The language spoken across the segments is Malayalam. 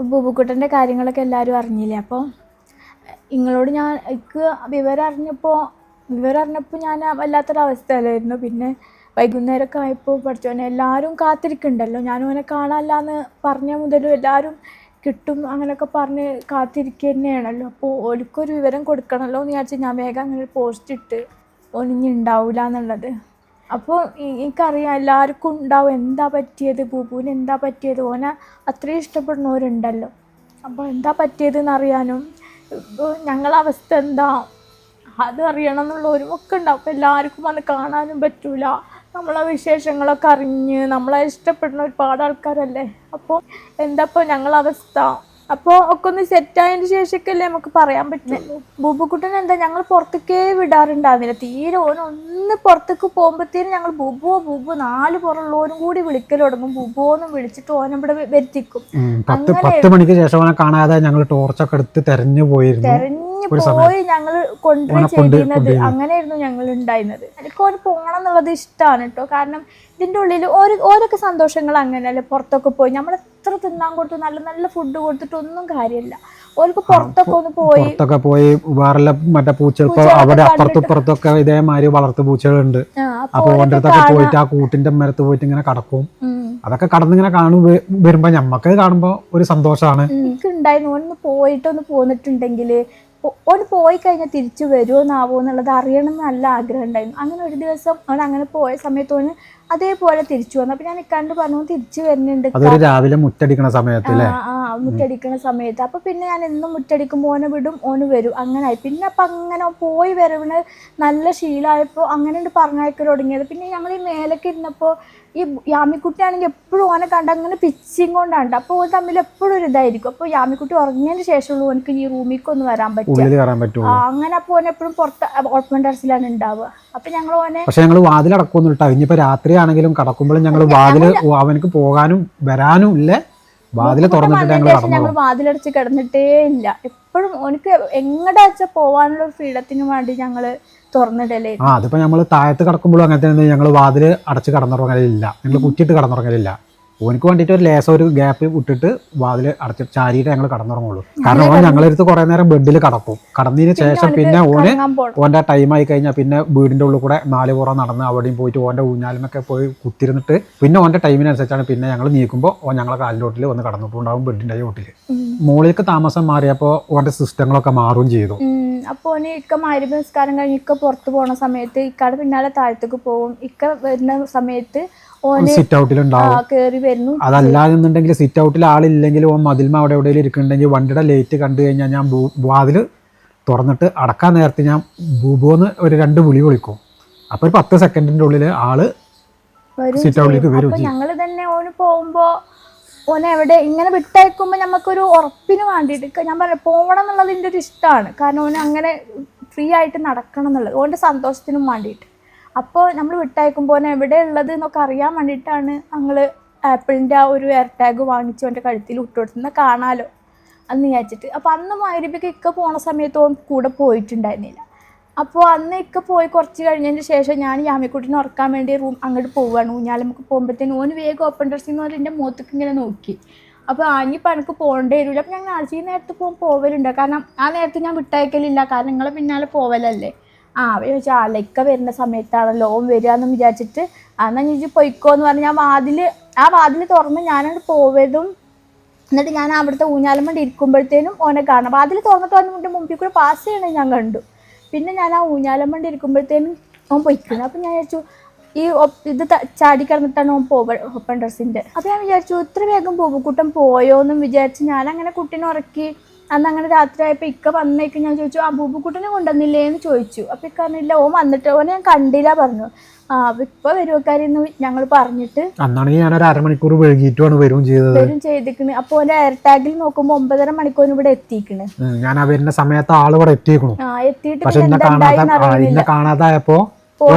ബൂബുക്കുട്ടന്റെ കാര്യങ്ങളൊക്കെ എല്ലാവരും അറിഞ്ഞില്ലേ? അപ്പോൾ നിങ്ങളോട് ഞാൻ എനിക്ക് വിവരം അറിഞ്ഞപ്പോൾ വിവരം അറിഞ്ഞപ്പോൾ ഞാൻ വല്ലാത്തൊരവസ്ഥയിലായിരുന്നു. പിന്നെ വൈകുന്നേരമൊക്കെ ആയപ്പോൾ പഠിച്ചോനെ എല്ലാവരും കാത്തിരിക്കുന്നുണ്ടല്ലോ. ഞാൻ ഓനെ കാണാനില്ലാന്ന് പറഞ്ഞ മുതലും എല്ലാവരും കിട്ടും അങ്ങനെയൊക്കെ പറഞ്ഞ് കാത്തിരിക്കുക തന്നെയാണല്ലോ. അപ്പോൾ ഓൽക്കൊരു വിവരം കൊടുക്കണമല്ലോ എന്ന് വിചാരിച്ച് ഞാൻ വേഗം അങ്ങനെ പോസ്റ്റ് ഇട്ട് ഒനിഞ്ഞുണ്ടാവില്ല എന്നുള്ളത് അപ്പോൾ എനിക്കറിയാം എല്ലാവർക്കും ഉണ്ടാവും. എന്താ പറ്റിയത് ബുബുവിന് എന്താ പറ്റിയത്? ഓനെ അത്രയും ഇഷ്ടപ്പെടുന്നവരുണ്ടല്ലോ. അപ്പോൾ എന്താ പറ്റിയതെന്ന് അറിയാനും ഇപ്പോൾ ഞങ്ങളെ അവസ്ഥ എന്താ? അത് അറിയണം എന്നുള്ളവരും ഒക്കെ ഉണ്ടാവും. അപ്പോൾ എല്ലാവർക്കും വന്ന് കാണാനും പറ്റൂല. നമ്മളെ വിശേഷങ്ങളൊക്കെ അറിഞ്ഞ് നമ്മളെ ഇഷ്ടപ്പെടുന്ന ഒരുപാട് ആൾക്കാരല്ലേ? അപ്പോൾ എന്താ ഇപ്പോൾ ഞങ്ങളെ അവസ്ഥ? അപ്പോൾ ഒക്കെ ഒന്ന് സെറ്റ് ആയതിന് ശേഷമൊക്കെയല്ലേ നമുക്ക് പറയാൻ പറ്റുള്ളൂ ബൂബുക്കുട്ടൻ എന്താ ഞങ്ങൾ പുറത്തേക്കേ വിടാറുണ്ടാവില്ല തീരെ ഓൻ ഒന്ന് പുറത്തേക്ക് പോകുമ്പോഴത്തേനും ഞങ്ങൾ ബുബുവോ ബുബു നാല് പുറമുള്ളവരും കൂടി വിളിക്കൽ തുടങ്ങും. ബുബുവോന്നും വിളിച്ചിട്ട് ഓൻ ഇവിടെ വരുത്തിക്കും പത്ത് പത്ത് മണിക്ക് ശേഷം ഓനെ കാണാതെ ഞങ്ങൾ ടോർച്ചൊക്കെ എടുത്ത് തെരഞ്ഞു പോയിരുന്നു. തെരഞ്ഞു ഒരു പോയി ഞങ്ങൾ കൊണ്ടുപോയി ചെയ്തിരുന്നത്. അങ്ങനെയായിരുന്നു ഞങ്ങൾ ഉണ്ടായിരുന്നത് എനിക്ക് ഓന് പോകണം എന്നുള്ളത് ഇഷ്ടമാണ് കേട്ടോ. കാരണം ഇതിന്റെ ഉള്ളിൽ ഓരോ ഓരോക്കെ സന്തോഷങ്ങൾ അങ്ങനെയല്ലേ പുറത്തൊക്കെ പോയി. നമ്മൾ എത്ര തിന്നാൻ കൊടുത്തു നല്ല നല്ല ഫുഡ് കൊടുത്തിട്ടൊന്നും കാര്യമില്ല. ഓർക്ക് പുറത്തൊക്കെ ഒന്ന് പോയി പുറത്തൊക്കെ പോയി വേറെ മറ്റേ പൂച്ചകൾ അവിടെ അപ്പുറത്തും. ഇപ്പുറത്തൊക്കെ ഇതേമാതിരി വളർത്തു പൂച്ചകളുണ്ട്. അപ്പൊ അപ്പൊ ഓന്റെ അടുത്തൊക്കെ പോയിട്ട് ആ കൂട്ടിന്റെ മരത്ത് പോയിട്ട് ഇങ്ങനെ കടക്കും. അതൊക്കെ കടന്നിങ്ങനെ കാണും വരുമ്പോ ഞമ്മക്ക് കാണുമ്പോ ഒരു സന്തോഷമാണ് എനിക്ക് ഉണ്ടായിരുന്നു ഒന്ന് പോയിട്ടൊന്ന് പോന്നിട്ടുണ്ടെങ്കിൽ ഓൻ പോയി കഴിഞ്ഞാൽ തിരിച്ചു വരുമോ എന്നാവോ എന്നുള്ളത് അറിയണം എന്ന് നല്ല ആഗ്രഹം ഉണ്ടായിരുന്നു. അങ്ങനെ ഒരു ദിവസം അവൻ അങ്ങനെ പോയ സമയത്ത് ഓന് അതേപോലെ തിരിച്ചു വന്നു. അപ്പൊ ഞാൻ ഇക്കാണ്ട് പറഞ്ഞു തിരിച്ചു വരുന്നുണ്ട് രാവിലെ മുറ്റടിക്കണ സമയത്ത് ആ മുറ്റടിക്കണ സമയത്ത്. അപ്പൊ പിന്നെ ഞാൻ എന്നും മുറ്റടിക്കുമ്പോൾ ഓനെ വിടും ഓന് വരും. അങ്ങനായി. പിന്നെ അപ്പൊ അങ്ങനെ പോയി വരവിന് നല്ല ശീലമായപ്പോൾ അങ്ങനെ പറഞ്ഞയക്കൽ തുടങ്ങിയത് പിന്നെ ഞങ്ങൾ ഈ മേലൊക്കെ ഇരുന്നപ്പോൾ ഈ യാമിക്കുട്ടിയാണെങ്കിൽ എപ്പോഴും ഓനെ കണ്ട അങ്ങനെ പിച്ചിങ് കൊണ്ടാണ് അപ്പോൾ ഓൻ തമ്മിൽ എപ്പോഴും ഒരു ഇതായിരിക്കും. അപ്പോൾ യാമിക്കുട്ടി ഉറങ്ങിയതിന് ശേഷമുള്ളൂ ഓനക്ക് ഈ റൂമിലേക്ക് ഒന്ന് വരാൻ ആ, അങ്ങനെ അപ്പോൾ ഓൻ എപ്പോഴും പുറത്ത് ഓപ്പൺ ടെറസിലാണ് ഉണ്ടാവുക. അപ്പൊ ഞങ്ങൾ ഓനെ പക്ഷെ ഞങ്ങൾ വാതിൽ അടക്കൊന്നും ഇട്ടോ ഇനിയിപ്പോ രാത്രിയാണെങ്കിലും കടക്കുമ്പോഴും ഞങ്ങൾ വാതിൽ അവനക്ക് പോകാനും വരാനും ഇല്ല. വാതിൽ തുറന്നിട്ട് ഞങ്ങൾ ഞങ്ങൾ വാതിലടച്ച് കിടന്നിട്ടേ ഇല്ല. എപ്പോഴും ഓനക്ക് എങ്ങടെ വെച്ചാൽ പോവാനുള്ള ഒരു ഫ്രീഡത്തിന് വേണ്ടി ഞങ്ങൾ തുറന്നിടലേ ആ അതിപ്പോ നമ്മൾ താഴത്ത് കിടക്കുമ്പോഴും അങ്ങനെ തന്നെ. ഞങ്ങൾ വാതിൽ അടച്ച് കടന്നുറങ്ങലില്ല. ഞങ്ങൾ കുറ്റിയിട്ട് കടന്നുറങ്ങലില്ല. ഓനക്ക് വേണ്ടിയിട്ട് ഒരു ലേസം ഒരു ഗ്യാപ്പ് വിട്ടിട്ട് വാതിൽ അടച്ച് ചാരിയിട്ട് ഞങ്ങൾ കടന്നുറങ്ങുള്ളൂ. കാരണം ഓൻ ഞങ്ങളെടുത്ത് കുറെ നേരം ബെഡിൽ കടക്കും. കടന്നതിന് ശേഷം പിന്നെ ഓന് ഓന്റെ ടൈം ആയി കഴിഞ്ഞാൽ പിന്നെ വീടിന്റെ ഉള്ളിൽ കൂടെ നാല് പുറം നടന്ന് അവിടെയും പോയിട്ട് ഓന്റെ ഊഞ്ഞാലിനൊക്കെ പോയി കുത്തിരുന്നിട്ട് പിന്നെ ഓന്റെ ടൈമിനനുസരിച്ചാണ് പിന്നെ ഞങ്ങൾ നീക്കുമ്പോൾ ഓൻ ഞങ്ങളെ കാലിലോട്ടിൽ വന്ന് കടന്നിട്ടുണ്ടാവും ബെഡിന്റെ ചോട്ടിൽ ഉം. മുകളിലേക്ക് താമസം മാറിയപ്പോൾ ഓന്റെ സിസ്റ്റങ്ങളൊക്കെ മാറുകയും ചെയ്തു. അപ്പോൾ അപ്പൊ ഓന് ഇക്ക മാരി നിസ്കാരം കഴിഞ്ഞ് ഇക്ക പുറത്ത് പോണ സമയത്ത് ഇക്കയുടെ പിന്നാലെ താഴത്തേക്ക് പോകും ഇക്ക വരുന്ന സമയത്ത് സിറ്റ് കേറി വരുന്നു. അതല്ലാന്നുണ്ടെങ്കിൽ സിറ്റ് ഔട്ടിൽ ആളില്ലെങ്കിൽ ഓൻ മതിൽമ അവിടെ എവിടെയെങ്കിലും ഇരിക്കുന്നുണ്ടെങ്കിൽ വണ്ടിയുടെ ലേറ്റ് കണ്ടു കഴിഞ്ഞാൽ ഞാൻ വാതിൽ തുറന്നിട്ട് അടക്കാൻ നേരത്തെ ഞാൻ ബൂബോന്ന് ഒരു രണ്ട് വിളി വിളിക്കും. അപ്പൊ ഒരു പത്ത് സെക്കൻഡിന്റെ ഉള്ളിൽ ആൾ സിറ്റ് ഔട്ടിലേക്ക്. വരും ഞങ്ങൾ തന്നെ ഓന് പോകുമ്പോ ഓനെ എവിടെ ഇങ്ങനെ വിട്ടയക്കുമ്പോൾ നമുക്കൊരു ഉറപ്പിന് വേണ്ടിയിട്ട് ഞാൻ പറയാം പോകണം എന്നുള്ളതിന്റെ ഒരു ഇഷ്ടമാണ് കാരണം ഓന് അങ്ങനെ ഫ്രീ ആയിട്ട് നടക്കണം എന്നുള്ളത്. ഓന്റെ സന്തോഷത്തിനും വേണ്ടിയിട്ട്. അപ്പോൾ നമ്മൾ വിട്ടയക്കുമ്പോൾ എവിടെ ഉള്ളത് എന്നൊക്കെ അറിയാൻ വേണ്ടിയിട്ടാണ് ഞങ്ങൾ ആപ്പിളിന്റെ ആ ഒരു എയർ ടാഗ് വാങ്ങിച്ചു അവന്റെ കഴുത്തിൽ ഇട്ടുകൊടുത്തുന്ന കാണാലോ അന്ന് വിചാരിച്ചിട്ട്. അപ്പോൾ അന്ന് മൈരബിക്ക് ഇക്ക പോണ സമയത്തോ കൂടെ പോയിട്ടുണ്ടായിരുന്നില്ല. അപ്പോൾ അന്ന് ഇക്ക പോയി കുറച്ച് കഴിഞ്ഞതിന് ശേഷം ഞാൻ യാമിക്കുട്ടിനെ ഉറക്കാൻ വേണ്ടി റൂം അങ്ങോട്ട് പോവുകയാണ്. ഊഞ്ഞാലമ്മക്ക് പോകുമ്പോഴത്തേനും ഓന് വേഗം ഓപ്പൺ ഡ്രസ്സിൽ നിന്ന് എന്റെ മുഖത്തേക്ക് ഇങ്ങനെ നോക്കി. അപ്പോൾ ആഞ്ഞിപ്പോൾ എനിക്ക് പോകേണ്ടി വരില്ല അപ്പോൾ ഞാൻ ആഴ്ച നേരത്ത് പോകാൻ പോവലുണ്ട്. കാരണം ആ നേരത്തെ ഞാൻ വിട്ടയക്കലില്ല. കാരണം നിങ്ങളെ പിന്നാലെ പോവലല്ലേ. ആ ചോദിച്ചാൽ അലക്ക വരുന്ന സമയത്താണല്ലോ ഓൻ വരിക എന്ന് വിചാരിച്ചിട്ട് എന്നാൽ ഞാൻ പൊയ്ക്കോ എന്ന് പറഞ്ഞ് ഞാൻ വാതിൽ ആ വാതിൽ തുറന്ന് ഞാനങ്ങോട്ട് പോവതും എന്നിട്ട് ഞാൻ അവിടുത്തെ ഊഞ്ഞാലമ്മ ഇരിക്കുമ്പോഴത്തേനും ഓനെ കാണാം. വാതിൽ തുറന്നിട്ട് അവന്റെ മുമ്പിൽ കൂടെ പാസ് ചെയ്യണേ ഞാൻ കണ്ടു. പിന്നെ ഞാൻ ആ ഊഞ്ഞാലമ്മ ഇരിക്കുമ്പോഴത്തേനും ഓൻ പൊയ്ക്കുന്നു അപ്പം ഞാൻ വിചാരിച്ചു ഈ ഇത് ചാടിക്കിടന്നിട്ടാണ് ചാടി കിടന്നിട്ടാണ് ഓൻ പോവ ഓപ്പൺ ഡ്രസ്സിന്റെ. അപ്പോൾ ഞാൻ വിചാരിച്ചു ഇത്ര വേഗം ബോബുക്കുട്ടൻ പോയോ എന്നും വിചാരിച്ച് ഞാൻ അങ്ങനെ കുട്ടീനെ ഉറക്കി അന്ന് അങ്ങനെ രാത്രി ആയപ്പോൾ ഇക്ക വന്നേക്ക് ഞാൻ ചോദിച്ചു ആ ബൂബുക്കുട്ടനെ കൊണ്ടുവന്നില്ലേ എന്ന് ചോദിച്ചു. അപ്പോൾ ഇക്ക പറഞ്ഞില്ല ഓൻ വന്നിട്ട് ഓനെ ഞാൻ കണ്ടില്ല പറഞ്ഞു. ആ ഇപ്പൊ വരുവക്കാരെന്ന് ഞങ്ങൾ പറഞ്ഞിട്ട് അന്നാണെങ്കിൽ ഞാൻ ഒരു അരമണിക്കൂർ വൈകിട്ടുമാണ് വരും ചെയ്തത്. വരും ചെയ്തിക്കണ് അപ്പോൾ ഓന്റെ എയർ ടാഗിൽ നോക്കുമ്പോൾ ഒമ്പതര മണിക്കൂറിന് ഇവിടെ എത്തിക്കണ് ഞാൻ ആ വരുന്ന സമയത്ത് ആൾ ഇവിടെ എത്തിയേക്കണു. ആ എത്തിയിട്ട് പിന്നെ കാണാതായപ്പോ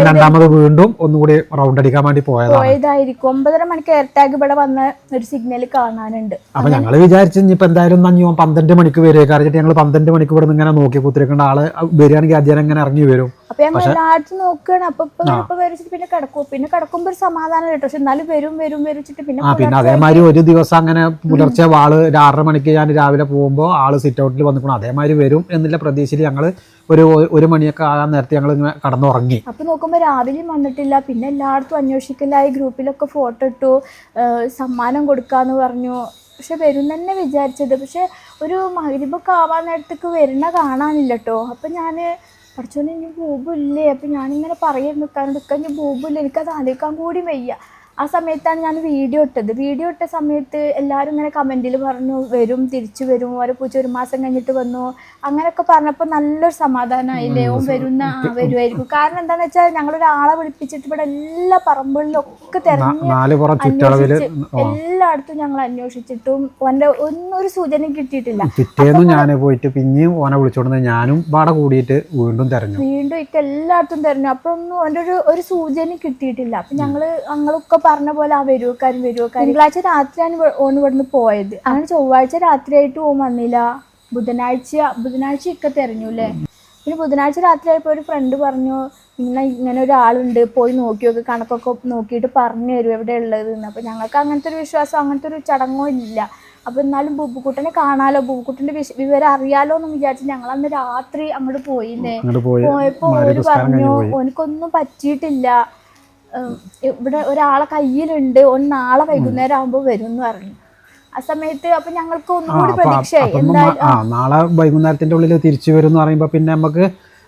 രണ്ടാമത് വീണ്ടും ഒന്നുകൂടി റൗണ്ട് അടിക്കാൻ വേണ്ടി പോയതായിരിക്കും. ഒമ്പതര മണിക്ക് എയർ ടാഗ് ഇവിടെ വന്ന ഒരു സിഗ്നൽ കാണാനുണ്ട്. അപ്പൊ ഞങ്ങൾ വിചാരിച്ചു ഇനിയിപ്പോ എന്തായാലും അഞ്ഞു പന്ത്രണ്ട് മണിക്ക് വരിക. കാരണം ഞങ്ങൾ പന്ത്രണ്ട് മണിക്ക് ഇവിടെ നിന്ന് ഇങ്ങനെ നോക്കി കുത്തിരിക്കേണ്ട ആൾ വരികയാണെങ്കിൽ അദ്ദേഹം ഇങ്ങനെ ഇറങ്ങി വരും. അപ്പൊ ഞങ്ങൾ എല്ലായിടത്തും നോക്കുകയാണ് അപ്പൊ ഇപ്പൊ വരച്ചിട്ട് പിന്നെ കിടക്കും. പിന്നെ കിടക്കുമ്പോ ഒരു സമാധാനം കേട്ടോ. പക്ഷെ എന്നാലും വരും വരും വരച്ചിട്ട് പിന്നെ പിന്നെ അതേമാതിരി ഒരു ദിവസം അങ്ങനെ പുലർച്ചെ ആൾ ഒരു ആറര മണിക്ക് ഞാൻ രാവിലെ പോകുമ്പോൾ ആൾ സിറ്റ് ഔട്ടിൽ വന്നിക്കണം. അതേമാതിരി വരും എന്നുള്ള പ്രതീക്ഷയിൽ ഞങ്ങൾ ഒരു ഒരു മണിയൊക്കെ ആകാൻ നേരത്തെ ഞങ്ങൾ ഇങ്ങനെ കടന്നുറങ്ങി. അപ്പൊ നോക്കുമ്പോ രാവിലെയും വന്നിട്ടില്ല. പിന്നെ എല്ലായിടത്തും അന്വേഷിക്കലായി. ഗ്രൂപ്പിലൊക്കെ ഫോട്ടോ ഇട്ടു. സമ്മാനം കൊടുക്കാന്ന് പറഞ്ഞു. പക്ഷെ വരും തന്നെ വിചാരിച്ചത്. പക്ഷെ ഒരു മകരിബൊക്കെ ആവാൻ നേരത്തേക്ക് വരുന്ന കാണാനില്ലട്ടോ. അപ്പൊ ഞാൻ പഠിച്ചോണ്ട് ഇനി ബോബില്ലേ? അപ്പൊ ഞാനിങ്ങനെ പറയുന്നു നിൽക്കാൻ ഇനി ബോബില്ല? എനിക്കത് ആലോചിക്കാൻ കൂടി വയ്യ. ആ സമയത്താണ് ഞാൻ വീഡിയോ ഇട്ടത്. വീഡിയോ ഇട്ട സമയത്ത് എല്ലാവരും ഇങ്ങനെ കമന്റിൽ പറഞ്ഞു വരും തിരിച്ചു വരും ഓരോ പൂച്ച ഒരു മാസം കഴിഞ്ഞിട്ട് വന്നു. അങ്ങനെയൊക്കെ പറഞ്ഞപ്പോൾ നല്ലൊരു സമാധാനമായില്ലേ ഓൻ വരുന്ന വരുമായിരിക്കും കാരണം എന്താണെന്ന് വെച്ചാൽ ഞങ്ങളൊരാളെ വിളിപ്പിച്ചിട്ട് ഇവിടെ എല്ലാ പറമ്പുകളിലും ഒക്കെ തെരഞ്ഞ് എല്ലായിടത്തും ഞങ്ങൾ അന്വേഷിച്ചിട്ടും ഓന്റെ ഒന്നും ഒരു സൂചന കിട്ടിയിട്ടില്ല പിറ്റേന്ന് ഞാൻ പോയിട്ട് പിന്നെയും ഓനെ വിളിച്ചോണ്ട് ഞാനും പാടെ കൂടിയിട്ട് വീണ്ടും തിരഞ്ഞു. വീണ്ടും ഇപ്പം എല്ലായിടത്തും തിരഞ്ഞു. അപ്പൊ ഒന്നും ഓന്റെ ഒരു ഒരു സൂചന കിട്ടിയിട്ടില്ല. അപ്പൊ ഞങ്ങൾ ഞങ്ങളൊക്കെ പറഞ്ഞ പോലെ ആ വരുവക്കാരും വരുവക്കാരും. തിങ്കളാഴ്ച രാത്രിയാണ് ഓൻ ഇവിടുന്ന് പോയത്. അങ്ങനെ ചൊവ്വാഴ്ച രാത്രിയായിട്ട് ഓൻ വന്നില്ല. ബുധനാഴ്ച ബുധനാഴ്ച ഇക്ക തെരഞ്ഞു അല്ലേ പിന്നെ ബുധനാഴ്ച രാത്രിയായപ്പോൾ ഒരു ഫ്രണ്ട് പറഞ്ഞു ഇങ്ങനെ ഇങ്ങനെ ഒരാളുണ്ട് പോയി നോക്കി നോക്ക് കണക്കൊക്കെ നോക്കിയിട്ട് പറഞ്ഞു തരും എവിടെ ഉള്ളത്? എന്ന്. അപ്പോൾ ഞങ്ങൾക്ക് അങ്ങനത്തെ ഒരു വിശ്വാസം അങ്ങനത്തെ ഒരു ചടങ്ങോ ഇല്ല. അപ്പോൾ എന്നാലും ബുബുക്കുട്ടനെ കാണാലോ ബുബുക്കുട്ടന്റെ വിശ വിവരം അറിയാലോ എന്ന് വിചാരിച്ച് ഞങ്ങൾ അന്ന് രാത്രി അങ്ങോട്ട് പോയില്ലേ? അങ്ങോട്ട് പോയി. പോയപ്പോ ഓര് പറഞ്ഞു ഓനക്കൊന്നും പറ്റിയിട്ടില്ല. ഇവിടെ ഒരാളെ കയ്യിലുണ്ട് ഒന്നാളെ നാളെ വൈകുന്നേരം ആകുമ്പോ വരും എന്ന് പറഞ്ഞു. ആ സമയത്ത് അപ്പൊ ഞങ്ങൾക്ക് ഒന്നും കൂടി അപ്പൊ പ്രതീക്ഷയായി. നാളെ വൈകുന്നേരത്തിന്റെ ഉള്ളിൽ തിരിച്ചു വരും എന്ന് പറയുമ്പോ പിന്നെ നമുക്ക്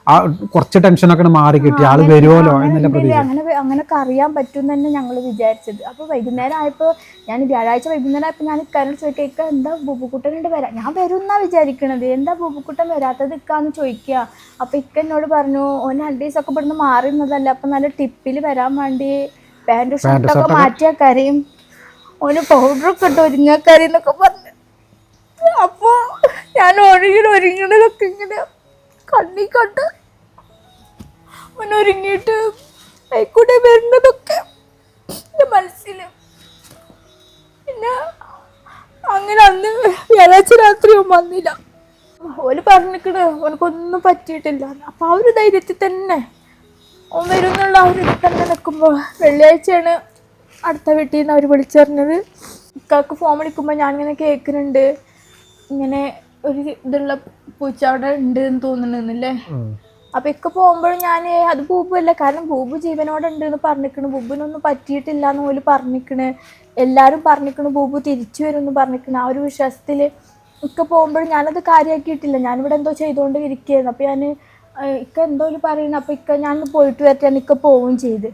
ആ കുറച്ച് ടെൻഷനൊക്കെ മാറി കിട്ടി. ആൾ വരുമല്ലോ പ്രതീക്ഷ. അങ്ങനെ അങ്ങനൊക്കെ അറിയാൻ പറ്റും തന്നെ ഞങ്ങൾ വിചാരിച്ചത്. അപ്പോൾ വൈകുന്നേരം ആയപ്പോൾ ഞാൻ വ്യാഴാഴ്ച വൈകുന്നേരം ആയപ്പോൾ ഞാൻ ഇക്കാരൻ ചോദിക്കുക എന്താ ബുബുക്കുട്ടനുണ്ട് വരാം? ഞാൻ വരും എന്നാ വിചാരിക്കണത്. എന്താ ബുബുക്കുട്ടൻ വരാത്തത് ഇക്കാന്ന് ചോദിക്കുക അപ്പോൾ ഇക്ക എന്നോട് പറഞ്ഞു ഓൻ രണ്ട് ദിവസമൊക്കെ ഇവിടുന്ന് മാറുന്നതല്ല അപ്പം നല്ല ടിപ്പിൽ വരാൻ വേണ്ടി പാന്റ് ഷർട്ടൊക്കെ മാറ്റിയാൽ കരയും ഓന് പൗഡറൊക്കെ ഇട്ട് ഒരുങ്ങാ കറി എന്നൊക്കെ പറഞ്ഞു. അപ്പോൾ ഞാൻ ഒഴുകിട്ട് ഒരുങ്ങണതൊക്കെ ഇങ്ങനെ കണ്ണി കണ്ട് അവനൊരുങ്ങിയിട്ട് കൂടെ വരുന്നതൊക്കെ എന്റെ മനസ്സിൽ പിന്നെ അങ്ങനെ അന്ന് വ്യാഴാഴ്ച രാത്രി ഒന്നും വന്നില്ല. ഓൽ പറഞ്ഞിക്കണ് ഓനക്കൊന്നും പറ്റിയിട്ടില്ല. അപ്പം ആ ഒരു ധൈര്യത്തിൽ തന്നെ ഓൻ വരുന്നുള്ള ആ ഒരു തന്നെ നിൽക്കുമ്പോൾ വെള്ളിയാഴ്ചയാണ് അടുത്ത വീട്ടിൽ നിന്ന് അവർ വിളിച്ചറിഞ്ഞത്. ഇക്കാക്ക് ഫോൺ വിളിക്കുമ്പോൾ ഞാനിങ്ങനെ കേൾക്കുന്നുണ്ട്. ഇങ്ങനെ ഒരു ഇതുള്ള പൂച്ച അവിടെ ഉണ്ട് എന്ന് അപ്പൊ ഇക്ക പോകുമ്പോഴും ഞാൻ അത് പൂപ്പല്ല കാരണം ബൂബു ജീവനോടെ ഉണ്ട് എന്ന് പറഞ്ഞിക്കണ്. ബൂബിനൊന്നും പറ്റിയിട്ടില്ല എന്ന് പോലും പറഞ്ഞിക്കണ്. എല്ലാരും പറഞ്ഞിക്കണ് ബൂബു തിരിച്ചു വരും എന്ന് പറഞ്ഞിക്കണ്. ആ ഒരു വിശ്വാസത്തിൽ ഇക്ക പോകുമ്പോഴും ഞാനത് കാര്യമാക്കിയിട്ടില്ല ഞാനിവിടെ എന്തോ ചെയ്തുകൊണ്ട് ഇരിക്കുകയായിരുന്നു അപ്പൊ ഞാൻ ഇക്ക എന്തോ ഒരു പറയുന്നു അപ്പൊ ഇക്ക ഞാൻ പോയിട്ട് വരട്ടെ ഇക്ക പോവുകയും ചെയ്ത്.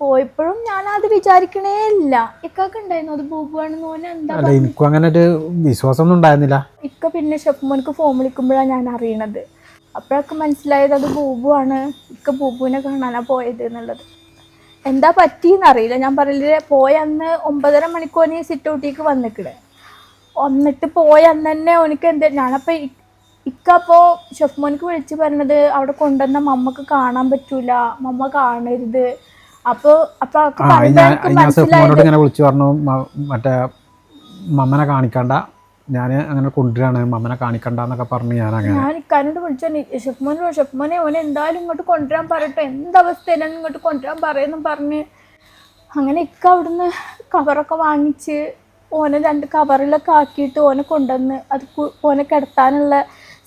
പോയപ്പോഴും ഞാൻ അത് വിചാരിക്കണേ ഇല്ല. ഇക്കൊക്കെ ഉണ്ടായിരുന്നു അത് ബൂബുവാണെന്ന് പറഞ്ഞാൽ എന്താ അല്ല എനിക്കും അങ്ങനെ ഒരു വിശ്വാസം ഒന്നും ഉണ്ടായിരുന്നില്ല. ഇക്ക പിന്നെ ഷെഫ്മോനക്ക് ഫോം വിളിക്കുമ്പോഴാണ് ഞാൻ അറിയണത്. അപ്പോഴൊക്കെ മനസ്സിലായത് അത് ബൂബുവാണ് ഇക്ക ബൂബുവിനെ കാണാനാണ് പോയത് എന്നുള്ളത്. എന്താ പറ്റിയെന്ന് അറിയില്ല. ഞാൻ പറയില്ല പോയ അന്ന് ഒമ്പതര മണിക്കൂറിന് സിറ്റ് ഔട്ടിക്ക് വന്നിക്കണേ. വന്നിട്ട് പോയ അന്ന് തന്നെ ഓനിക്ക് എന്താ ഞാനപ്പോൾ ഇക്ക അപ്പോൾ ഷെഫ് മോനിക്ക് വിളിച്ച് പറഞ്ഞത് അവിടെ കൊണ്ടുവന്ന മമ്മക്ക് കാണാൻ പറ്റൂല മമ്മ കാണരുത്. അപ്പോൾ ഇങ്ങനെ വിളിച്ചു പറഞ്ഞു മറ്റേ മമ്മനെ കാണിക്കണ്ട. ഞാൻ അങ്ങനെ കൊണ്ടുവരാണ് മമ്മനെ കാണിക്കണ്ട എന്നൊക്കെ പറഞ്ഞു ഞാൻ അങ്ങനെ ഞാൻ കണ്ടു വിളിച്ചു ഷെഫ്മോനെ ഷെഫ്മോനെ ഓനെ എന്തായാലും ഇങ്ങോട്ട് കൊണ്ടുവരാൻ പറയട്ടെ. എന്തവസ്ഥയിലാണ് ഇങ്ങോട്ട് കൊണ്ടുവരാൻ പറയുന്നു പറഞ്ഞ് അങ്ങനെ ഇക്ക അവിടുന്ന് കവറൊക്കെ വാങ്ങിച്ച് ഓനെ രണ്ട് കവറിലൊക്കെ ആക്കിയിട്ട് ഓനെ കൊണ്ടുവന്ന് അത് ഓനെ കിടത്താനുള്ള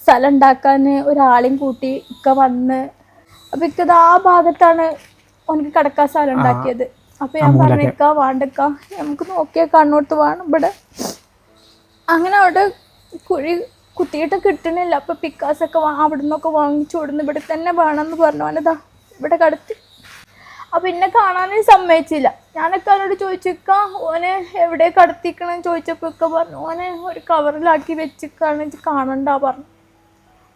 സ്ഥലം ഉണ്ടാക്കാൻ ഒരാളെയും കൂട്ടി ഇക്ക വന്ന്. അപ്പം ഇക്കത് ആ ഭാഗത്താണ് ഓനക്ക് കടക്കാ സ്ഥലം ഉണ്ടാക്കിയത് അപ്പൊ ഞാൻ പറഞ്ഞേക്കാ വാണ്ടക്കാ നമുക്ക് നോക്കിയാൽ കണ്ണോട്ട് വേണം ഇവിടെ. അങ്ങനെ അവിടെ കുഴി കുത്തിയിട്ട് കിട്ടണില്ല. അപ്പൊ പിക്കാസൊക്കെ അവിടെ നിന്നൊക്കെ വാങ്ങിച്ചു കൊടുന്ന് ഇവിടെ തന്നെ വേണമെന്ന് പറഞ്ഞു. അവനതാ ഇവിടെ കടത്തി. അപ്പൊ എന്നെ കാണാനും സമ്മതിച്ചില്ല. ഞാനൊക്കെ അവനോട് ചോദിച്ചേക്ക ഓനെ എവിടെ കടത്തിക്കണം? ചോദിച്ചപ്പോ ഒക്കെ പറഞ്ഞു ഓനെ ഒരു കവറിലാക്കി വെച്ചിക്കാണ് ഇത് കാണണ്ട പറഞ്ഞു.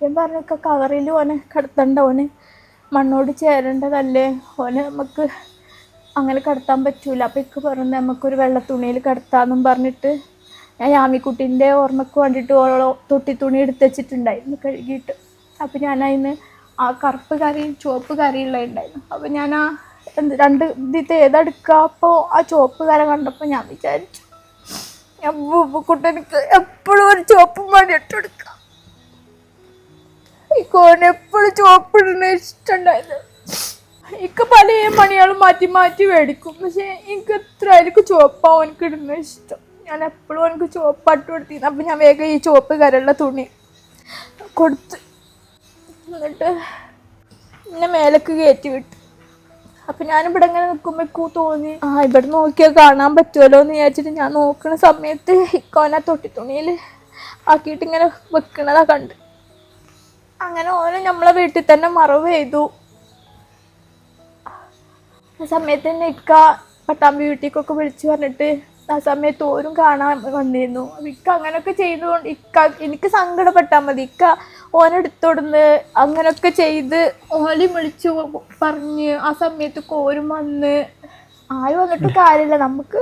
ഞാൻ പറഞ്ഞൊക്കെ കവറിൽ ഓനെ കടത്തണ്ട ഓന് മണ്ണോട് ചേരേണ്ടതല്ലേ? ഓനെ നമുക്ക് അങ്ങനെ കടത്താൻ പറ്റൂല. അപ്പം ഇക്ക് പറഞ്ഞു നമുക്കൊരു വെള്ള തുണിയിൽ കടത്താന്നും പറഞ്ഞിട്ട് ഞാൻ യാമിക്കുട്ടീന്റെ ഓർമ്മയ്ക്ക് വേണ്ടിയിട്ട് ഓരോ തൊട്ടി തുണി എടുത്ത് വെച്ചിട്ടുണ്ടായിരുന്നു കഴുകിയിട്ട്. അപ്പം ഞാൻ അതിന് ആ കറുപ്പ് കറിയും ചുവപ്പ് കറിയുള്ള ഉണ്ടായിരുന്നു അപ്പം ഞാൻ ആ എന്ത് രണ്ട് ഇതിത്തെ ഏതെടുക്കുക അപ്പോൾ ആ ചുവപ്പ് കര കണ്ടപ്പോൾ ഞാൻ വിചാരിച്ചു ഞാൻ കുട്ടനിക്ക് എപ്പോഴും ഒരു ചുവപ്പും വേണ്ടി ഇട്ടെടുക്കാം ഈ കോന് എപ്പോഴും ചുവപ്പിടുന്ന ഇഷ്ടമുണ്ടായിരുന്നു ഇക്ക പല മണികളും മാറ്റി മാറ്റി മേടിക്കും പക്ഷെ എനിക്ക് എത്ര എനിക്ക് ചുവപ്പാവും എനിക്ക് ഇടുന്ന ഇഷ്ടം. ഞാൻ എപ്പോഴും എനിക്ക് ചുവപ്പാട്ട് കൊടുത്തിരുന്നു. അപ്പം ഞാൻ വേഗം ഈ ചുവപ്പ് കരള തുണി കൊടുത്ത് എന്നിട്ട് എന്നെ മേലേക്ക് കയറ്റി വിട്ടു. അപ്പം ഞാനിവിടെ ഇങ്ങനെ നിൽക്കുമ്പോൾ എനിക്ക് തോന്നി ആ ഇവിടെ നോക്കിയാൽ കാണാൻ പറ്റുമല്ലോ എന്ന് വിചാരിച്ചിട്ട് ഞാൻ നോക്കുന്ന സമയത്ത് ഇക്കോനെ തൊട്ടി തുണിയിൽ ആക്കിയിട്ട് ഇങ്ങനെ വെക്കണതാ കണ്ട്. അങ്ങനെ ഓന് നമ്മളെ വീട്ടിൽ തന്നെ മറവ് ചെയ്തു. ആ സമയത്ത് തന്നെ ഇക്ക പട്ടാമ്പി വീട്ടിലേക്കൊക്കെ വിളിച്ചു പറഞ്ഞിട്ട് ആ സമയത്ത് ഓരും കാണാൻ വന്നിരുന്നു. ഇക്ക അങ്ങനെയൊക്കെ ചെയ്തുകൊണ്ട് ഇക്ക എനിക്ക് സങ്കടപ്പെട്ടാൽ മതി. ഇക്ക ഓനെടുത്തോടുന്ന് അങ്ങനെയൊക്കെ ചെയ്ത് ഓലി വിളിച്ചു പറഞ്ഞ് ആ സമയത്ത് കോരും വന്ന്. ആരും വന്നിട്ട് കാര്യമില്ല. നമുക്ക്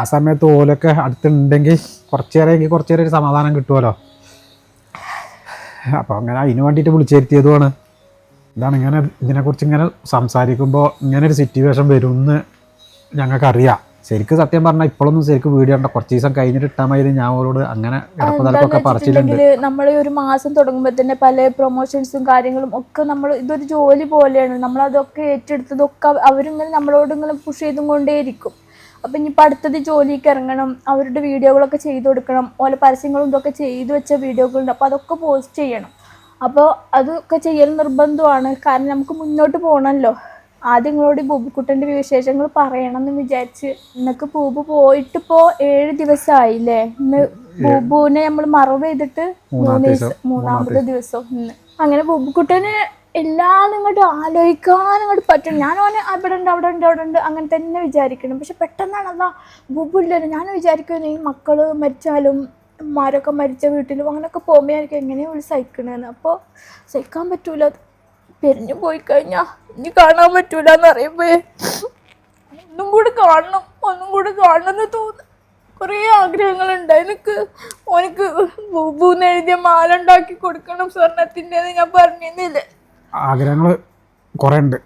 ആ സമയത്ത് ഓലൊക്കെ അടുത്തുണ്ടെങ്കിൽ കുറച്ച് നേരം എങ്കിൽ കുറച്ച് നേരം ഒരു സമാധാനം കിട്ടുമല്ലോ അപ്പോൾ അങ്ങനെ അതിന് വേണ്ടിയിട്ട് വിളിച്ചിരുത്തിയതുമാണ് ഇതാണ് ഇങ്ങനെ ഇതിനെക്കുറിച്ച് ഇങ്ങനെ സംസാരിക്കുമ്പോൾ ഇങ്ങനെ ഒരു സിറ്റുവേഷൻ വരുമെന്ന് ഞങ്ങൾക്കറിയാം. ശരിക്കും സത്യം പറഞ്ഞാൽ ഇപ്പോഴൊന്നും ശരിക്കും വീഡിയോ ഉണ്ടോ കുറച്ച് ദിവസം കഴിഞ്ഞിട്ട് ഇട്ടാൽ മതി ഞാൻ അവരോട് അങ്ങനെ ഇടപ്പ് പറിച്ചിട്ടുണ്ട് നമ്മൾ നമ്മൾ ഒരു മാസം തുടങ്ങുമ്പോൾ തന്നെ പല പ്രൊമോഷൻസും കാര്യങ്ങളും ഒക്കെ നമ്മൾ ഇതൊരു ജോലി പോലെയാണ്. നമ്മൾ അതൊക്കെ ഏറ്റെടുത്തതൊക്കെ അവരിങ്ങനെ നമ്മളോട് ഇങ്ങനെ പുഷ് ചെയ്തും കൊണ്ടേയിരിക്കും. അപ്പം ഇനിയിപ്പോൾ അടുത്തത് ജോലിക്ക് ഇറങ്ങണം അവരുടെ വീഡിയോകളൊക്കെ ചെയ്തു കൊടുക്കണം ഓല പരസ്യങ്ങളും ഇതൊക്കെ ചെയ്തു വെച്ച വീഡിയോകളുണ്ട് അപ്പോൾ അതൊക്കെ പോസ്റ്റ് ചെയ്യണം. അപ്പോൾ അതൊക്കെ ചെയ്യൽ നിർബന്ധമാണ്. കാരണം നമുക്ക് മുന്നോട്ട് പോകണമല്ലോ ആദ്യം നിങ്ങളോട് ഈ ബൂബുക്കുട്ടന്റെ വിശേഷങ്ങൾ പറയണം എന്ന് വിചാരിച്ച് ഇന്നൊക്കെ ബൂബു പോയിട്ടിപ്പോൾ ഏഴ് ദിവസമായില്ലേ ഇന്ന് ബൂബുവിനെ നമ്മൾ മറവ് ചെയ്തിട്ട് മൂന്ന് മൂന്നാമത്തെ ദിവസം ദിവസം. മൂന്നാമത്തെ ദിവസം ഇന്ന്. അങ്ങനെ ബൂബുക്കുട്ടന് എല്ലാം ഇങ്ങോട്ട് ആലോചിക്കാൻ ഇങ്ങോട്ട് പറ്റും. ഞാൻ ഓനെ അവിടെ ഉണ്ട് അവിടെ ഉണ്ട് അവിടെ ഉണ്ട് അങ്ങനെ തന്നെ വിചാരിക്കണം പക്ഷെ പെട്ടെന്നാണ് അതാ ബുബുല്ലോ ഞാൻ വിചാരിക്കുന്നു ഈ മക്കൾ മരിച്ചാലും മാരൊക്കെ മരിച്ച വീട്ടിലും അങ്ങനെയൊക്കെ പോകുമ്പോൾ എനിക്ക് എങ്ങനെയാണ് ഒരു സഹിക്കണമെന്ന് അപ്പോൾ സഹിക്കാൻ പറ്റൂല. പെരിഞ്ഞു പോയി കഴിഞ്ഞാൽ ഇനി കാണാൻ പറ്റൂല എന്ന് പറയുമ്പോൾ ഒന്നും കൂടി കാണണം ഒന്നും കൂടി കാണണം എന്ന് തോന്നുന്നു. കുറേ ആഗ്രഹങ്ങൾ ഉണ്ട് എനിക്ക് ഓനക്ക് ബൂബൂന്ന് എഴുതിയ മാല ഉണ്ടാക്കി കൊടുക്കണം സ്വർണത്തിന്റെ ഞാൻ പറഞ്ഞിരുന്നില്ലേ ആഗ്രഹങ്ങൾ കുറേ ഉണ്ട്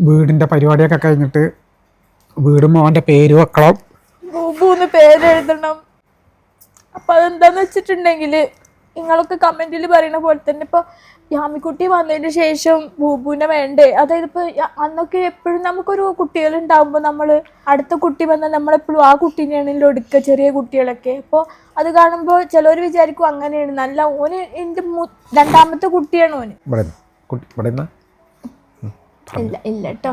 വീടിന്റെ പരിപാടിയൊക്കെ കഴിഞ്ഞിട്ട് വീടും മോന്റെ പേര് വെക്കണം. ബൂബൂന്ന് പേരെഴുതണം. അപ്പം അതെന്താന്ന് വെച്ചിട്ടുണ്ടെങ്കിൽ നിങ്ങളൊക്കെ കമന്റിൽ പറയുന്ന പോലെ തന്നെ ഇപ്പോൾ യാമിക്കുട്ടി വന്നതിന് ശേഷം ബൂബുവിനെ വേണ്ടേ? അതായത് ഇപ്പോൾ അന്നൊക്കെ എപ്പോഴും നമുക്കൊരു കുട്ടികൾ ഉണ്ടാകുമ്പോൾ നമ്മൾ അടുത്ത കുട്ടി വന്നാൽ നമ്മളെപ്പോഴും ആ കുട്ടീനെയാണല്ലോ എടുക്കുക ചെറിയ കുട്ടികളൊക്കെ. അപ്പോൾ അത് കാണുമ്പോൾ ചിലർ വിചാരിക്കും അങ്ങനെയാണ്. നല്ല ഓന് എന്റെ രണ്ടാമത്തെ കുട്ടിയാണ് ഓന്. കുട്ടി ഇവിടെ ഇല്ല ഇല്ല കേട്ടോ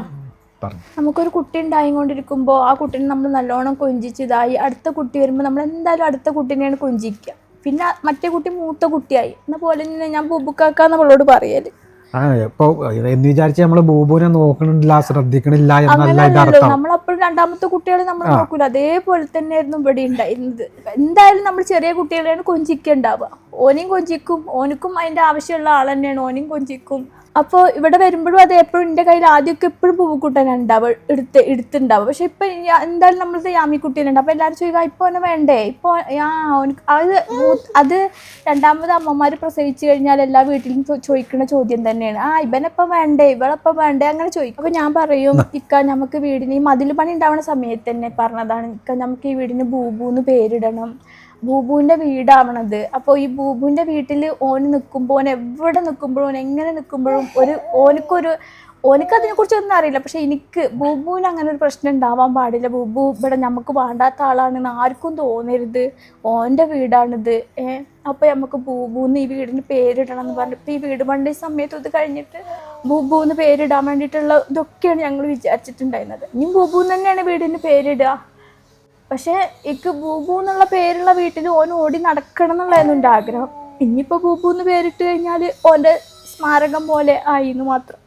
പറഞ്ഞു. നമുക്കൊരു കുട്ടി ഉണ്ടായിക്കൊണ്ടിരിക്കുമ്പോൾ ആ കുട്ടീനെ നമ്മൾ നല്ലോണം കൊഞ്ചിച്ച് ഇതായി. അടുത്ത കുട്ടി വരുമ്പോൾ നമ്മൾ എന്തായാലും അടുത്ത കുട്ടീനെയാണ് കൊഞ്ചിക്കുക പിന്നെ മറ്റേ കുട്ടി മൂത്ത കുട്ടിയായി. എന്ന പോലെ തന്നെ ഞാൻ ബുബുക്കാക്ക നമ്മളോട് പറയൽ. ആ ഇപ്പോൾ എന്ന് വിചാരിച്ച് നമ്മൾ ബൂബുവിനെ നോക്കണില്ല ശ്രദ്ധിക്കണില്ല എന്നല്ല അർത്ഥം. നമ്മളപ്പോഴും രണ്ടാമത്തെ കുട്ടികളെ നമ്മൾ നോക്കൂല. അതേപോലെ തന്നെയായിരുന്നു ഇവിടെ ഉണ്ടായിരുന്നത്. എന്തായാലും നമ്മൾ ചെറിയ കുട്ടികളെയാണ് കൊഞ്ചിക്കുണ്ടാവുക ഓനെയും കൊഞ്ചിക്കും ഓനിക്കും അതിന്റെ ആവശ്യമുള്ള ആൾ തന്നെയാണ് ഓനെയും കൊഞ്ചിക്കും. അപ്പോൾ ഇവിടെ വരുമ്പോഴും അത് എപ്പോഴും എന്റെ കയ്യിൽ ആദ്യമൊക്കെ എപ്പോഴും പൂവുക്കുട്ടനാണ് ഉണ്ടാവുക എടുത്ത് എടുത്തുണ്ടാവുക പക്ഷെ ഇപ്പം എന്തായാലും നമ്മളത് യാമിക്കുട്ടീനുണ്ട്. അപ്പോൾ എല്ലാവരും ചോദിക്കുക ഇപ്പോൾ അവനെ വേണ്ടേ? ഇപ്പോൾ ആ അവനക്ക് അത് അത് രണ്ടാമത് അമ്മമാർ പ്രസവിച്ച് കഴിഞ്ഞാൽ എല്ലാ വീട്ടിലും ചോദിക്കുന്ന ചോദ്യം തന്നെയാണ്. ആ ഇവനെപ്പം വേണ്ടേ? ഇവളെപ്പം വേണ്ടേ? അങ്ങനെ ചോദിക്കും. അപ്പോൾ ഞാൻ പറയും ഇക്ക നമുക്ക് വീടിന് ഈ മതിൽ പണി ഉണ്ടാവുന്ന സമയത്ത് തന്നെ പറഞ്ഞതാണ്. ഇക്ക നമുക്ക് ഈ വീടിന് ബൂബൂന്ന് പേരിടണം. ബൂബുവിന്റെ വീടാവണത്. അപ്പോൾ ഈ ബൂബുവിന്റെ വീട്ടിൽ ഓന് നിൽക്കുമ്പോൾ ഓൻ എവിടെ നിൽക്കുമ്പോഴും ഓൻ എങ്ങനെ നിൽക്കുമ്പോഴും ഒരു ഓനക്കൊരു ഓനക്ക് അതിനെക്കുറിച്ച് ഒന്നും അറിയില്ല. പക്ഷെ എനിക്ക് ബൂബുവിന് അങ്ങനെ ഒരു പ്രശ്നം ഉണ്ടാവാൻ പാടില്ല. ബൂബു ഇവിടെ നമുക്ക് വേണ്ടാത്ത ആളാണെന്ന് ആർക്കും തോന്നരുത്. ഓന്റെ വീടാണിത്. ഏഹ് അപ്പോൾ നമുക്ക് ബൂബൂന്ന് ഈ വീടിന് പേരിടണം എന്ന് പറഞ്ഞു. ഇപ്പോൾ ഈ വീട് പണ്ട് സമയത്ത് ഇത് കഴിഞ്ഞിട്ട് ബൂബൂന്ന് പേരിടാൻ വേണ്ടിയിട്ടുള്ള ഇതൊക്കെയാണ് ഞങ്ങൾ വിചാരിച്ചിട്ടുണ്ടായിരുന്നത്. ഇനി ബൂബു തന്നെയാണ് വീടിന് പേരിടുക. പക്ഷേ എനിക്ക് ബൂബു എന്നുള്ള പേരുള്ള വീട്ടിൽ ഓൻ ഓടി നടക്കണം എന്നുള്ളതായിരുന്നു എന്റെ ആഗ്രഹം. ഇനിയിപ്പോൾ ബൂബു എന്ന് പേരിട്ട് കഴിഞ്ഞാൽ ഓന്റെ സ്മാരകം പോലെ ആയി എന്ന് മാത്രം.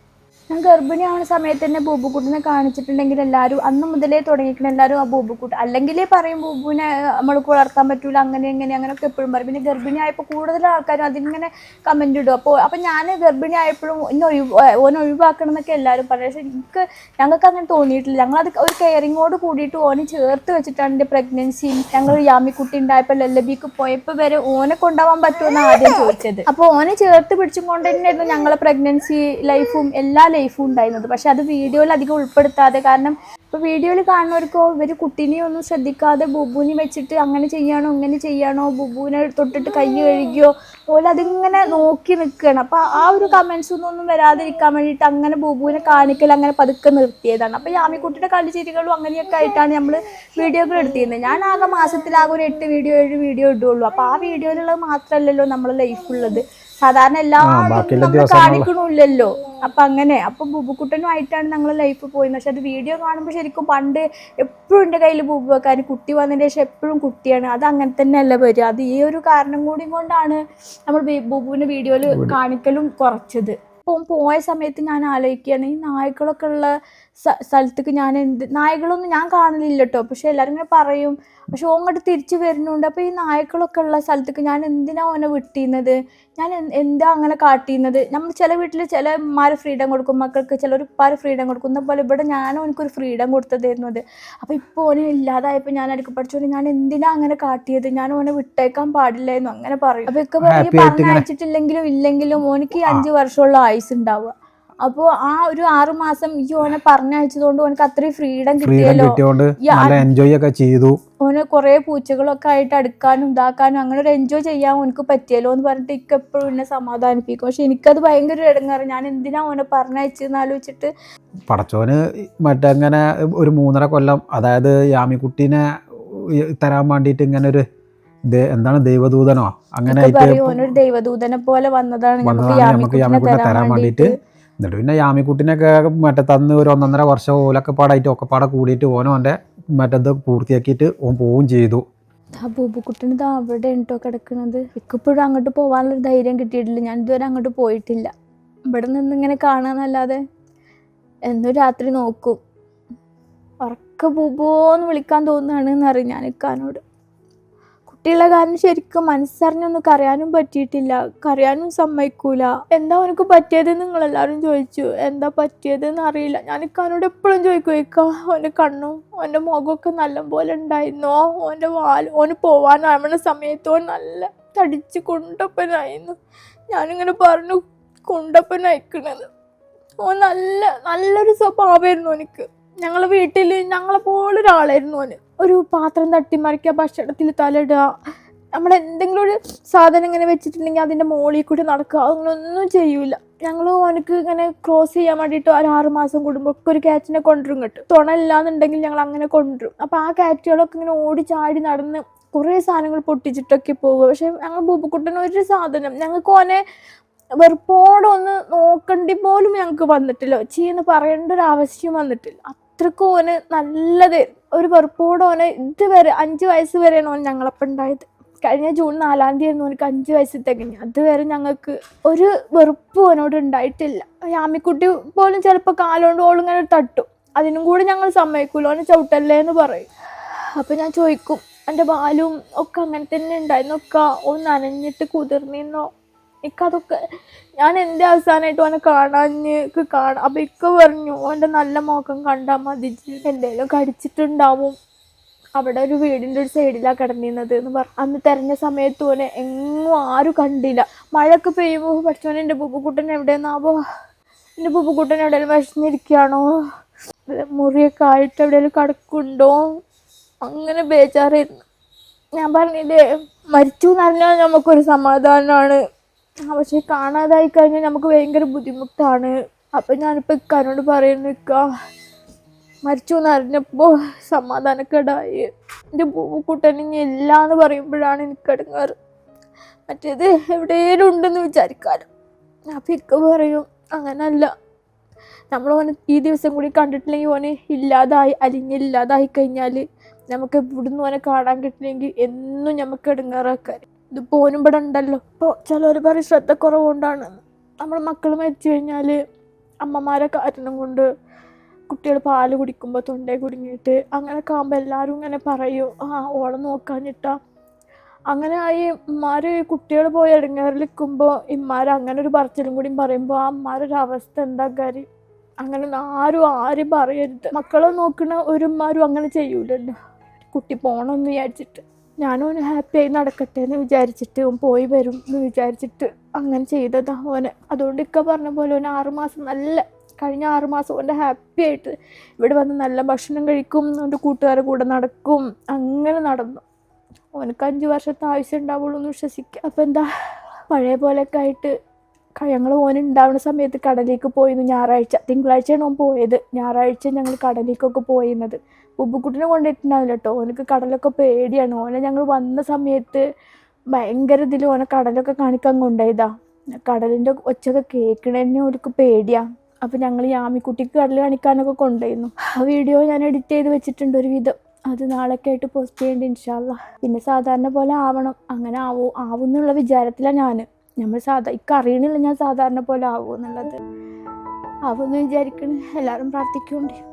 ഞാൻ ഗർഭിണിയാവുന്ന സമയത്ത് തന്നെ ബൂബുക്കുട്ടിനെ കാണിച്ചിട്ടുണ്ടെങ്കിൽ എല്ലാവരും അന്ന് മുതലേ തുടങ്ങിയിരിക്കണം എല്ലാവരും ആ ബൂബുക്കുട്ടി. അല്ലെങ്കിലേ പറയും ബൂബുവിനെ നമ്മൾക്ക് വളർത്താൻ പറ്റൂല അങ്ങനെ ഇങ്ങനെ അങ്ങനെയൊക്കെ എപ്പോഴും പറയും. പിന്നെ ഗർഭിണി ആയപ്പോൾ കൂടുതൽ ആൾക്കാരും അതിങ്ങനെ കമന്റ് ഇടും. അപ്പോൾ അപ്പോൾ ഞാൻ ഗർഭിണി ആയപ്പോഴും ഇന്ന് ഒഴിവ് ഓൻ ഒഴിവാക്കണം എന്നൊക്കെ എല്ലാവരും പറയും. പക്ഷേ എനിക്ക് ഞങ്ങൾക്ക് അങ്ങനെ തോന്നിയിട്ടില്ല. ഞങ്ങളത് ഒരു കെയറിങ്ങോട് കൂടിയിട്ട് ഓനെ ചേർത്ത് വെച്ചിട്ടാണ് എന്റെ പ്രഗ്നൻസിയും ഞങ്ങൾ യാമിക്കുട്ടി ഉണ്ടായപ്പോൾ ലല്ലബിക്ക് പോയപ്പോൾ വരെ ഓനെ കൊണ്ടുപോകാൻ പറ്റുമെന്ന് ആദ്യം ചോദിച്ചത്. അപ്പോൾ ഓനെ ചേർത്ത് പിടിച്ചും കൊണ്ട് തന്നെയായിരുന്നു ഞങ്ങളെ പ്രഗ്നൻസി ലൈഫും എല്ലാ ലൈഫും ഉണ്ടായിരുന്നത്. പക്ഷെ അത് വീഡിയോയിൽ അധികം ഉൾപ്പെടുത്താതെ കാരണം ഇപ്പൊ വീഡിയോയിൽ കാണുന്നവർക്കോ ഇവർ കുട്ടീനെ ഒന്നും ശ്രദ്ധിക്കാതെ ബുബുവിനെ വെച്ചിട്ട് അങ്ങനെ ചെയ്യാണോ ഇങ്ങനെ ചെയ്യാണോ ബുബുവിനെ തൊട്ടിട്ട് കൈ കഴുകിയോ അതുപോലെ അതിങ്ങനെ നോക്കി നിൽക്കുകയാണ്. അപ്പോൾ ആ ഒരു കമന്റ്സ് ഒന്നും വരാതിരിക്കാൻ വേണ്ടിയിട്ട് അങ്ങനെ ബുബുവിനെ കാണിക്കൽ അങ്ങനെ പതുക്കെ നിർത്തിയതാണ്. അപ്പൊ യാമിക്കുട്ടിയുടെ കളിച്ചിരികളും അങ്ങനെയൊക്കെ ആയിട്ടാണ് നമ്മൾ വീഡിയോകൾ എടുത്തിരുന്നത്. ഞാൻ ആകെ മാസത്തിലാകെ ഒരു എട്ട് വീഡിയോ ഏഴ് വീഡിയോ ഇടുകയുള്ളൂ അപ്പോൾ ആ വീഡിയോയിലുള്ളത് മാത്രമല്ലല്ലോ നമ്മളെ ലൈഫുള്ളത് സാധാരണ എല്ലാ നമ്മൾ കാണിക്കണില്ലല്ലോ അപ്പൊ അങ്ങനെ അപ്പൊ ബുബുക്കുട്ടനുമായിട്ടാണ് ഞങ്ങൾ ലൈഫ് പോയത്. പക്ഷെ അത് വീഡിയോ കാണുമ്പോൾ ശരിക്കും പണ്ട് എപ്പോഴും എന്റെ കയ്യിൽ ബുബു വെക്കാൻ കുട്ടി വന്നതിന് ശേഷം എപ്പോഴും കുട്ടിയാണ്. അത് അങ്ങനെ തന്നെയല്ല വരിക. അത് ഈ ഒരു കാരണം കൂടി കൊണ്ടാണ് നമ്മൾ ബുബുവിനെ ബുബുവിന്റെ വീഡിയോയിൽ കാണിക്കലും കുറച്ചത്. അപ്പം പോയ സമയത്ത് ഞാൻ ആലോചിക്കുകയാണ് ഈ നായ്ക്കളൊക്കെ ഉള്ള സ്ഥലത്തേക്ക് ഞാൻ എന്ത് നായകളൊന്നും ഞാൻ കാണലില്ല കേട്ടോ പക്ഷെ എല്ലാവരും ഇങ്ങനെ പറയും പക്ഷെ ഓങ്ങോട്ട് തിരിച്ചു വരുന്നുണ്ട്. അപ്പോൾ ഈ നായകളൊക്കെ ഉള്ള സ്ഥലത്തേക്ക് ഞാൻ എന്തിനാ ഓനെ വിട്ടിരുന്നത് ഞാൻ എന്താ അങ്ങനെ കാട്ടിയിരുന്നത് നമ്മൾ ചില വീട്ടിൽ ചില ഉമ്മാര് ഫ്രീഡം കൊടുക്കും മക്കൾക്ക് ചിലർ ഉപ്പാര് ഫ്രീഡം കൊടുക്കുന്ന പോലെ ഇവിടെ ഞാനും എനിക്കൊരു ഫ്രീഡം കൊടുത്തതായിരുന്നു അത്. അപ്പോൾ ഇപ്പോൾ ഓനെ ഇല്ലാതായപ്പോൾ ഞാൻ അടുക്ക പഠിച്ചോണ്ട് ഞാൻ എന്തിനാ അങ്ങനെ കാട്ടിയത്? ഞാൻ ഓനെ വിട്ടേക്കാൻ പാടില്ലായിരുന്നു. അങ്ങനെ പറയും. അപ്പോൾ ഒക്കെ പറഞ്ഞ് അയച്ചിട്ടില്ലെങ്കിലും പറഞ്ഞയച്ചിട്ടില്ലെങ്കിലും ഇല്ലെങ്കിലും ഓനിക്ക് അഞ്ച് വർഷമുള്ള ആയുസ് ഉണ്ടാവുക അപ്പോൾ ആ ഒരു ആറു മാസം ഈ ഓനെ പറഞ്ഞയച്ചതുകൊണ്ട് ഓനക്ക് അത്രയും ഫ്രീഡം കിട്ടിയല്ലോ. എൻജോയ് ഒക്കെ ചെയ്തു. ഓന് കുറേ പൂച്ചകളൊക്കെ ആയിട്ട് അടുക്കാനും ഇതാക്കാനും അങ്ങനെ ഒരു എൻജോയ് ചെയ്യാൻ ഓനക്ക് പറ്റിയല്ലോ എന്ന് പറഞ്ഞിട്ട് എനിക്ക് എപ്പോഴും എന്നെ സമാധാനിപ്പിക്കും. പക്ഷെ എനിക്കത് ഭയങ്കര ഇടങ്ങാറ് ഞാൻ എന്തിനാ ഓനെ പറഞ്ഞയച്ചെന്ന് ആലോചിച്ചിട്ട് പടച്ചോന് മറ്റങ്ങനെ ഒരു മൂന്നര കൊല്ലം അതായത് യാമിക്കുട്ടീനെ തരാൻ വേണ്ടിയിട്ട് ഇങ്ങനെ ഒരു എന്താണ് ദൈവദൂതനോ? അങ്ങനെ ഓനൊരു ദൈവദൂതനെ പോലെ വന്നതാണ്. നമുക്ക് യാമിക്കുട്ടിനെ തരാൻ വേണ്ടിയിട്ട് എന്നിട്ട് പിന്നെ യാമിക്കുട്ടിനൊക്കെ മറ്റേ തന്ന് ഒരു ഒന്നൊന്നര വർഷം ഓലൊക്കെ പാടായിട്ട് ഒക്കെ പാടെ കൂടിയിട്ട് ഓനോ എന്റെ മറ്റേത് പൂർത്തിയാക്കിയിട്ട് ഓൻ പോവുകയും ചെയ്തു. ആ ബൂബുക്കുട്ടന് ഇതാ അവിടെ ഉണ്ടോ കിടക്കുന്നത് എനിക്കിപ്പോഴും അങ്ങോട്ട് പോകാനുള്ള ധൈര്യം കിട്ടിയിട്ടില്ല. ഞാൻ ഇതുവരെ അങ്ങോട്ട് പോയിട്ടില്ല. ഇവിടെ നിന്ന് ഇങ്ങനെ കാണാന്നല്ലാതെ എന്നും രാത്രി നോക്കും. ഉറക്ക ബൂബോന്ന് വിളിക്കാൻ തോന്നുകയാണ് എന്നറിയും ഞാൻ ഇക്കാനോട്. കുട്ടിയുള്ള കാരണം ശരിക്കും മനസ്സറിഞ്ഞൊന്നും കരയാനും പറ്റിയിട്ടില്ല. കരയാനും സമ്മതിക്കൂല. എന്താ അവനക്ക് പറ്റിയത് നിങ്ങൾ എല്ലാവരും ചോദിച്ചു. എന്താ പറ്റിയതെന്ന് അറിയില്ല. ഞാൻ ഇക്കാനോട് എപ്പോഴും ചോദിക്കും ഇക്ക അവന്റെ കണ്ണും അവന്റെ മുഖമൊക്കെ നല്ല പോലെ ഉണ്ടായിരുന്നോ? അവന്റെ വാൽ ഓന് പോവാനാവണ സമയത്ത് ഓൻ നല്ല തടിച്ച് കൊണ്ടപ്പനായിരുന്നു. ഞാനിങ്ങനെ പറഞ്ഞു കൊണ്ടപ്പനയക്കണത്. ഓ നല്ല നല്ലൊരു സ്വഭാവമായിരുന്നു എനിക്ക് ഞങ്ങളെ വീട്ടിൽ ഞങ്ങളെ പോലൊരാളായിരുന്നു അവന് ഒരു പാത്രം തട്ടിമറിക്കുക ഭക്ഷണത്തിൽ തലയിടുക. നമ്മൾ എന്തെങ്കിലും ഒരു സാധനം ഇങ്ങനെ വെച്ചിട്ടുണ്ടെങ്കിൽ അതിന്റെ മുകളിൽ കൂടി നടക്കുക. അങ്ങനൊന്നും ചെയ്യൂല. ഞങ്ങൾ ഓനക്ക് ഇങ്ങനെ ക്രോസ് ചെയ്യാൻ വേണ്ടിയിട്ട് ഒരു ആറ് മാസം കൂടുമ്പോൾ ഒക്കെ ഒരു കാറ്റിനെ കൊണ്ടുവരും കേട്ടോ തുണ ഇല്ലാന്നുണ്ടെങ്കിൽ ഞങ്ങൾ അങ്ങനെ കൊണ്ടുവരും. അപ്പോൾ ആ കാറ്റുകളൊക്കെ ഇങ്ങനെ ഓടി ചാടി നടന്ന് കുറേ സാധനങ്ങൾ പൊട്ടിച്ചിട്ടൊക്കെ പോകുക പക്ഷേ ഞങ്ങൾ ബൂബുക്കുട്ടന് ഒരു സാധനം. ഞങ്ങൾക്ക് ഓനെ വെറുപ്പോടെ ഒന്ന് നോക്കണ്ടി പോലും ഞങ്ങൾക്ക് വന്നിട്ടില്ല. ചീന്ന് പറയേണ്ട ഒരു ആവശ്യം വന്നിട്ടില്ല. അത്രക്കും ഓന് നല്ലത്. ഒരു വെറുപ്പോടെ ഓനെ ഇതുവരെ അഞ്ച് വയസ്സ് വരെയാണ് ഓൻ ഞങ്ങളപ്പം ഉണ്ടായത്. കഴിഞ്ഞ ജൂൺ നാലാം തീയതി ആയിരുന്നു ഓനക്ക് അഞ്ച് വയസ്സ് തികഞ്ഞു. അതുവരെ ഞങ്ങൾക്ക് ഒരു വെറുപ്പ് ഓനോട് ഉണ്ടായിട്ടില്ല. യാമിക്കുട്ടി പോലും ചിലപ്പോൾ കാലുകൊണ്ട് ഓളിങ്ങനെ തട്ടും. അതിനും കൂടി ഞങ്ങൾ സമ്മതിക്കൂല. ഓനെ ചവിട്ടല്ലേ എന്ന് പറയും. അപ്പം ഞാൻ ചോദിക്കും എന്റെ ബാലും ഒക്കെ അങ്ങനെ തന്നെ ഉണ്ടായിരുന്നൊക്കെ ഒന്ന് നനഞ്ഞിട്ട് കുതിർന്നിന്നോ എനിക്കതൊക്കെ ഞാൻ എന്റെ അവസാനമായിട്ട് ഓനെ കാണാഞ്ഞ് കാണാം. അപ്പം ഇക്ക പറഞ്ഞു ഓന്റെ നല്ല മുഖം കണ്ടാൽ മതി. എന്തെങ്കിലും കടിച്ചിട്ടുണ്ടാവും അവിടെ ഒരു വീടിന്റെ ഒരു സൈഡിലാണ് കിടന്നിരുന്നത്. എന്ന് പറഞ്ഞു അന്ന് തെരഞ്ഞ സമയത്ത് ഓനെ എങ്ങും ആരും കണ്ടില്ല. മഴയൊക്കെ പെയ്യുമ്പോൾ പഠിച്ചോനെ എന്റെ പൂപ്പുക്കുട്ടൻ എവിടെയെന്നാവോ എന്റെ പൂപ്പുക്കുട്ടൻ എവിടെയെങ്കിലും വിഷമിരിക്കുകയാണോ മുറിയൊക്കെ ആയിട്ട് എവിടെയെങ്കിലും കിടക്കുന്നുണ്ടോ? അങ്ങനെ ബേജാറായിരുന്നു. ഞാൻ പറഞ്ഞില്ലേ മരിച്ചു എന്ന് പറഞ്ഞാൽ നമുക്കൊരു സമാധാനമാണ് പക്ഷെ കാണാതായി കഴിഞ്ഞാൽ നമുക്ക് ഭയങ്കര ബുദ്ധിമുട്ടാണ്. അപ്പം ഞാനിപ്പോൾ ഇക്കാനോട് പറയുന്നു ഇക്ക മരിച്ചു എന്നറിഞ്ഞപ്പോൾ സമാധാനക്കേടായി. എന്റെ പൂക്കുട്ടൻ ഇനി ഇല്ല എന്ന് പറയുമ്പോഴാണ് എനിക്ക് അടുങ്ങാറ്. മറ്റേത് എവിടെയും ഉണ്ടെന്ന് വിചാരിക്കാലോ. അപ്പം ഇക്ക പറയും അങ്ങനല്ല. നമ്മൾ ഓനെ ഈ ദിവസം കൂടി കണ്ടിട്ടില്ലെങ്കിൽ ഓന് ഇല്ലാതായി അലിഞ്ഞില്ലാതായി കഴിഞ്ഞാൽ നമുക്ക് ഇവിടുന്ന് ഓനെ കാണാൻ കിട്ടില്ലെങ്കിൽ എന്നും നമുക്ക് എടുങ്ങാറാക്കാൻ ഇത് പോനും ഇവിടെ ഉണ്ടല്ലോ. ഇപ്പോൾ ചിലർ പറയും ശ്രദ്ധക്കുറവുകൊണ്ടാണ്. നമ്മൾ മക്കൾ മരിച്ചു കഴിഞ്ഞാൽ അമ്മമാരെ കാരണം കൊണ്ട് കുട്ടികൾ പാൽ കുടിക്കുമ്പോൾ തൊണ്ടേ കുടുങ്ങിയിട്ട് അങ്ങനെയൊക്കെ ആകുമ്പോൾ എല്ലാവരും ഇങ്ങനെ പറയും ആ ഓളെ നോക്കാഞ്ഞിട്ടാ. അങ്ങനെ ആയി ഇമ്മാർ കുട്ടികൾ പോയി ഇടങ്ങേറിലിരിക്കുമ്പോൾ ഇമ്മാർ അങ്ങനെ ഒരു പറച്ചിലും കൂടി പറയുമ്പോൾ ആ അമ്മാരൊരു അവസ്ഥ എന്താ കാര്യം? അങ്ങനെ ആരും ആരും പറയരുത്. മക്കളെ നോക്കുന്ന ഒരുമാരും അങ്ങനെ ചെയ്യൂലല്ലോ. കുട്ടി പോകണമെന്ന് വിചാരിച്ചിട്ട്. ഞാനും ഹാപ്പിയായി നടക്കട്ടെ എന്ന് വിചാരിച്ചിട്ട് പോയി വരും എന്ന് വിചാരിച്ചിട്ട് അങ്ങനെ ചെയ്തതാ ഓന് അതുകൊണ്ട് ഇക്ക പറഞ്ഞ പോലെ ഓൻ ആറുമാസം നല്ല കഴിഞ്ഞ ആറുമാസം മാസം കൊണ്ട് ഹാപ്പി ആയിട്ട് ഇവിടെ വന്ന് നല്ല ഭക്ഷണം കഴിക്കും അവന്റെ കൂട്ടുകാരുടെ കൂടെ നടക്കും അങ്ങനെ നടന്നു. അവനക്ക് അഞ്ച് വർഷത്തെ ആവശ്യം ഉണ്ടാവുള്ളൂ എന്ന് വിശ്വസിക്കുക അപ്പോൾ എന്താ പഴയ പോലെയൊക്കെ ആയിട്ട് ഞങ്ങൾ ഓൻ ഉണ്ടാവുന്ന സമയത്ത് കടലിലേക്ക് പോയിരുന്നു ഞായറാഴ്ച. തിങ്കളാഴ്ചയാണ് ഓൻ പോയത്. ഞായറാഴ്ച ഞങ്ങൾ കടലിലേക്കൊക്കെ പോയിരുന്നത്. ഉപ്പുക്കുട്ടിനെ കൊണ്ടിട്ടുണ്ടാവില്ല കേട്ടോ ഓനക്ക് കടലൊക്കെ പേടിയാണ്. ഓനെ ഞങ്ങൾ വന്ന സമയത്ത് ഭയങ്കര ഇതിൽ ഓനെ കടലൊക്കെ കാണിക്കാൻ കൊണ്ടുപോയതാ കടലിന്റെ ഒച്ചൊക്കെ കേൾക്കണതന്നെ ഓർക്ക് പേടിയാണ് അപ്പം ഞങ്ങൾ യാമിക്കുട്ടിക്ക് കടൽ കാണിക്കാനൊക്കെ കൊണ്ടുപോയിരുന്നു ആ വീഡിയോ ഞാൻ എഡിറ്റ് ചെയ്ത് വെച്ചിട്ടുണ്ട് ഒരു വിധം അത് നാളൊക്കെ ആയിട്ട് പോസ്റ്റ് ചെയ്യേണ്ട ഇൻഷാല്ല പിന്നെ സാധാരണ പോലെ ആവണം. അങ്ങനെ ആവൂ ആവും എന്നുള്ള വിചാരത്തിലാണ് ഞാൻ നമ്മൾ സാധാ ഇക്കറിയണില്ല ഞാൻ സാധാരണ പോലെ ആവും എന്നുള്ളത്. ആവുമെന്ന് വിചാരിക്കണേ. എല്ലാവരും പ്രാർത്ഥിക്കുന്നുണ്ട്.